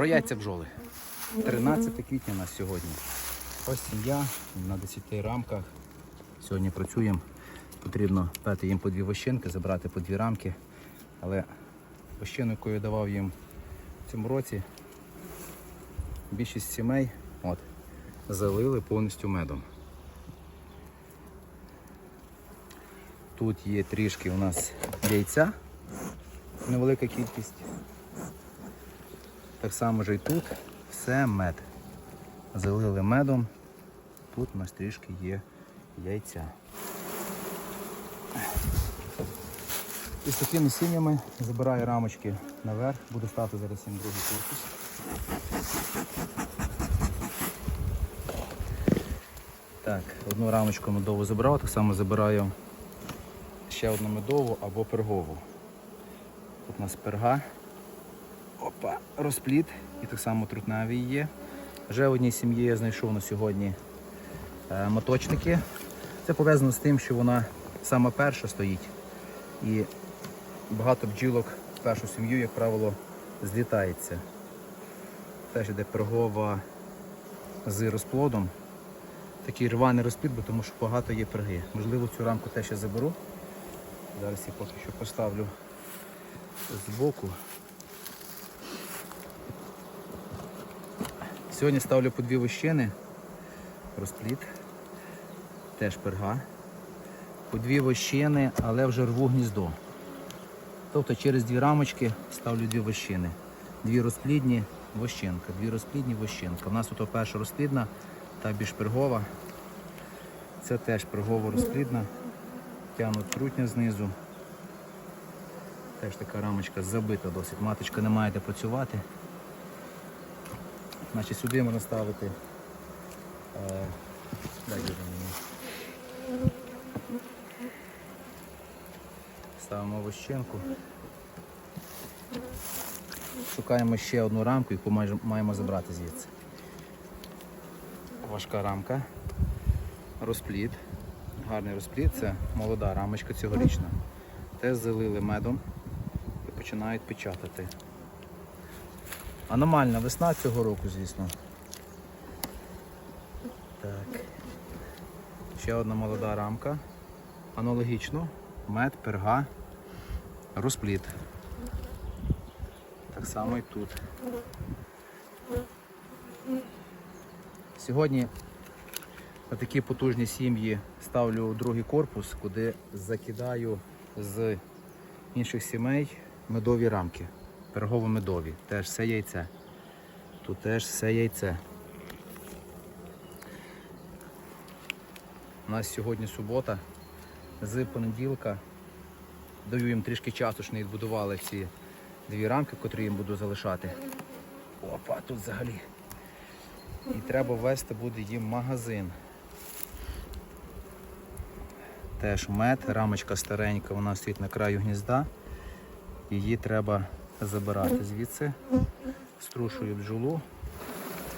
Рояться бджоли. 13 квітня нас сьогодні. Ось сім'я на 10 рамках. Сьогодні працюємо. Потрібно дати їм по дві вощинки, забрати по дві рамки. Але вощину, яку я давав їм в цьому році, більшість сімей от, залили повністю медом. Тут є трішки у нас яйця, невелика кількість. Так само ж і тут все мед. Залили медом. Тут у нас трішки є яйця. І з такими сім'ями забираю рамочки наверх, буду ставити зараз їм другий корпус. Так, одну рамочку медову забрав, так само забираю ще одну медову або пергову. Тут у нас перга. Опа, розпліт. І так само трутневі є. Вже в одній сім'ї я знайшов на сьогодні е, моточники. Це пов'язано з тим, що вона сама перша стоїть. І багато бджілок в першу сім'ю, як правило, злітається. Теж йде пергова з розплодом. Такий рваний розплід, бо тому що багато є перги. Можливо, цю рамку теж я заберу. Зараз я поки що поставлю збоку. Сьогодні ставлю по дві вощини, розпліт, теж перга. По дві вощини, але вже рву гніздо. Тобто через дві рамочки ставлю дві вощини. Дві розплідні вощинка, дві розплідні вощинка. У нас тут перша розплідна та більш пергова. Це теж пергово розплідна. Тягнуть трутня знизу. Теж така рамочка забита досить. Маточка не має де працювати. Значить, сюди можна ставити. Е, дай мені. Ставимо вощенку. Шукаємо ще одну рамку, яку маємо забрати звідси. Важка рамка. Розпліт. Гарний розпліт, це молода рамочка цьогорічна. Теж залили медом і починають печатати. Аномальна весна цього року, звісно. Так. Ще одна молода рамка. Аналогічно. Мед, перга, розпліт. Так само і тут. Сьогодні на такі потужні сім'ї ставлю другий корпус, куди закидаю з інших сімей медові рамки. Пергово-медові. Теж все яйце. Тут теж все яйце. У нас сьогодні субота. З понеділка даю їм трішки часу, що не відбудували ці дві рамки, котрі їм буду залишати. Опа, тут взагалі. І треба ввести буде їм магазин. Теж мед, рамочка старенька, вона стоїть на краю гнізда. Її треба забирати звідси. Струшую бджолу,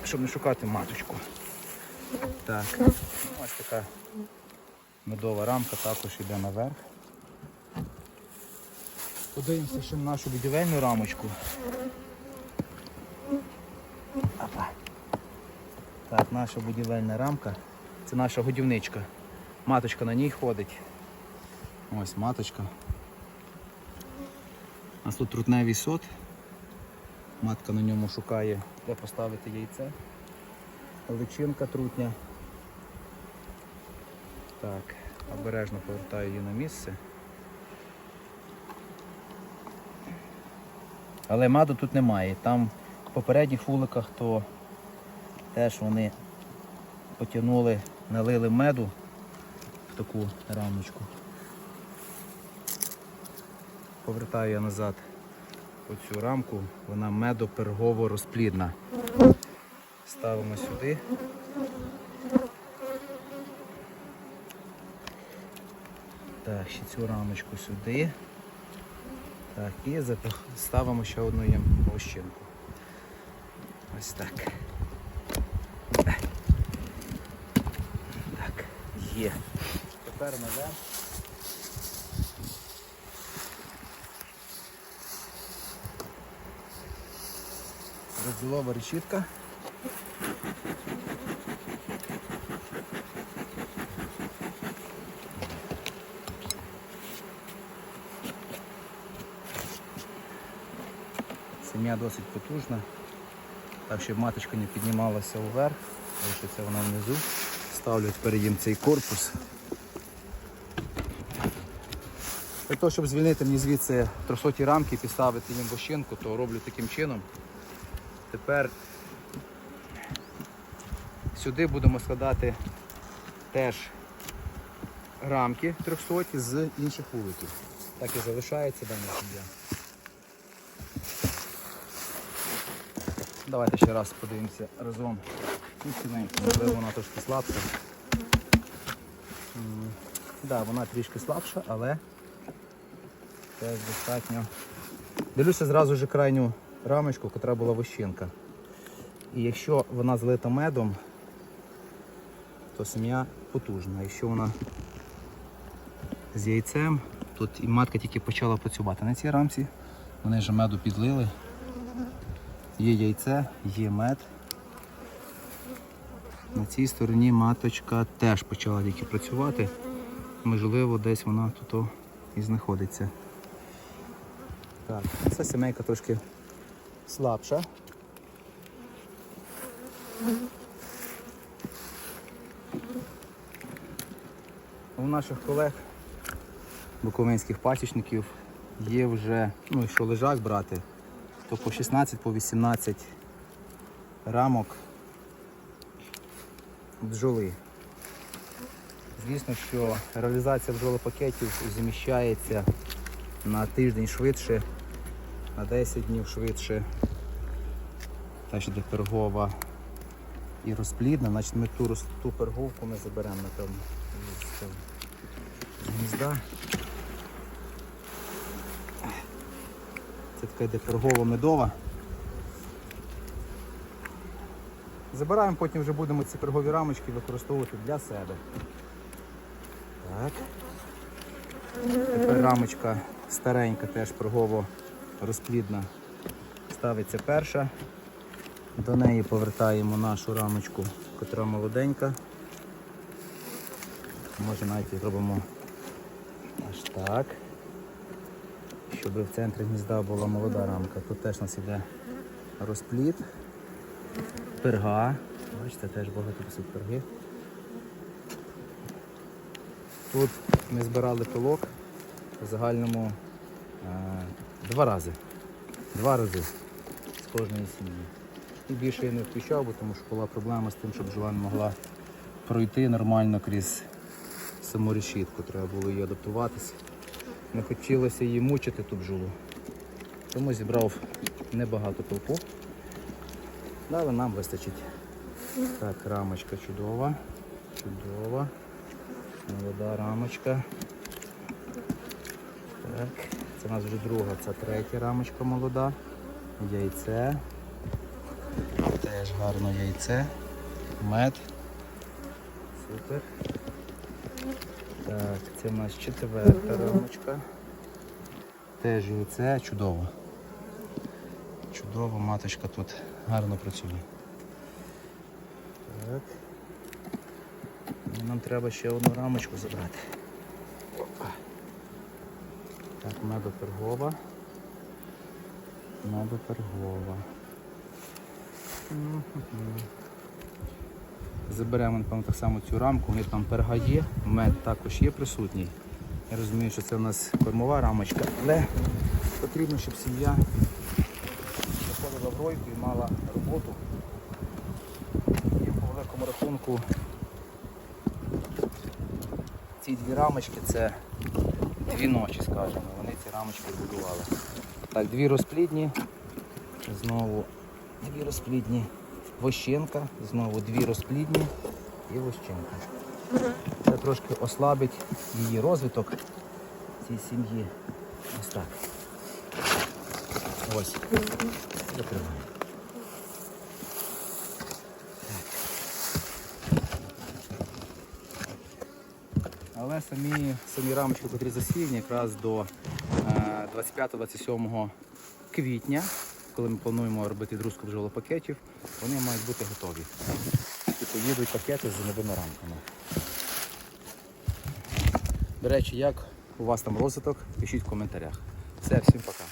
щоб не шукати маточку. Так, ось така медова рамка також йде наверх. Подивимося ще на нашу будівельну рамочку. Опа. Так, наша будівельна рамка. Це наша годівничка. Маточка на ній ходить. Ось маточка. У нас тут трутневий сот. Матка на ньому шукає, де поставити яйце. Личинка трутня. Так, обережно повертаю її на місце. Але меду тут немає. Там в попередніх вуликах то теж вони потягнули, налили меду в таку рамочку. Повертаю я назад оцю рамку, вона медопергово розплідна. Ставимо сюди. Так, ще цю рамочку сюди. Так, і ставимо ще одну їм вощинку. Ось так. Так, є. Тепер наверх. Розділова решітка. Сім'я досить потужна, так щоб маточка не піднімалася вверх, це вона внизу. Ставлю тепер їм цей корпус. Для того, щоб звільнити мені звідси 300 рамки і підставити їм вощинку, то роблю таким чином. Тепер сюди будемо складати теж рамки 300 з інших вуликів. Так і залишається дана сім'я. Давайте ще раз подивимося разом. Сімейку, можливо, вона трошки слабша. Так, вона трішки слабша, але теж достатньо. Дивлюся зразу ж крайню рамочку, яка була вощинка. І якщо вона злита медом, то сім'я потужна. Якщо вона з яйцем, тут і матка тільки почала працювати на цій рамці. Вони вже меду підлили. Є яйце, є мед. На цій стороні маточка теж почала тільки працювати. Можливо, десь вона тут і знаходиться. Так, ця сімейка трошки слабша. У наших колег буковинських пасічників є вже, ну якщо лежак брати, то по 16 по 18 рамок бджоли. Звісно, що реалізація бджолопакетів заміщається на тиждень швидше, на 10 днів швидше. Та що де пергова і розплідна, значить ми ту, ту перговку ми заберемо, з цього гнізда. Це така йде пергова медова. Забираємо, потім вже будемо ці пергові рамочки використовувати для себе. Так. Тепер рамочка старенька, теж пергово розплідна. Ставиться перша. До неї повертаємо нашу рамочку, котра молоденька. Може навіть зробимо аж так. Щоб в центрі гнізда була молода рамка. Тут теж у нас іде розплід, перга. Бачите, теж багато писуть перги. Тут ми збирали пилок в загальному е, два рази. Два рази з кожної сім'ї. І більше я не включав, бо тому що була проблема з тим, щоб бджола не могла пройти нормально крізь саму решітку. Треба було її адаптуватися. Не хотілося її мучити ту бджолу. Тому зібрав небагато пилку. Але нам вистачить. Так, рамочка чудова. Чудова. Молода рамочка. Так, це у нас вже друга, це третя рамочка молода. Яйце. Теж гарно яйце. Мед. Супер. Так, це у нас четверта рамочка. Теж яйце, чудово. Чудово, маточка тут гарно працює. Так. Нам треба ще одну рамочку забрати. Так, медопергова. Медопергова. Заберемо, напевно, так само цю рамку, них там перга є, мед також є присутній. Я розумію, що це у нас кормова рамочка, але потрібно, щоб сім'я заходила в ройку і мала роботу. І по великому рахунку ці дві рамочки це дві ночі, скажімо. Вони ці рамочки будували. Так, дві розплідні, знову дві розплідні, вощенка, знову дві розплідні і вощенка. Це трошки ослабить її розвиток цій сім'ї. Ось так. Ось. Закриваємо. Але самі, самі рамочки, котрі засіяні, якраз до е, 25-27 квітня коли ми плануємо робити друзку бджолопакетів, вони мають бути готові. Поїдуть пакети з новими рамками. До речі, як у вас там розвиток, пишіть в коментарях. Все, всім пока.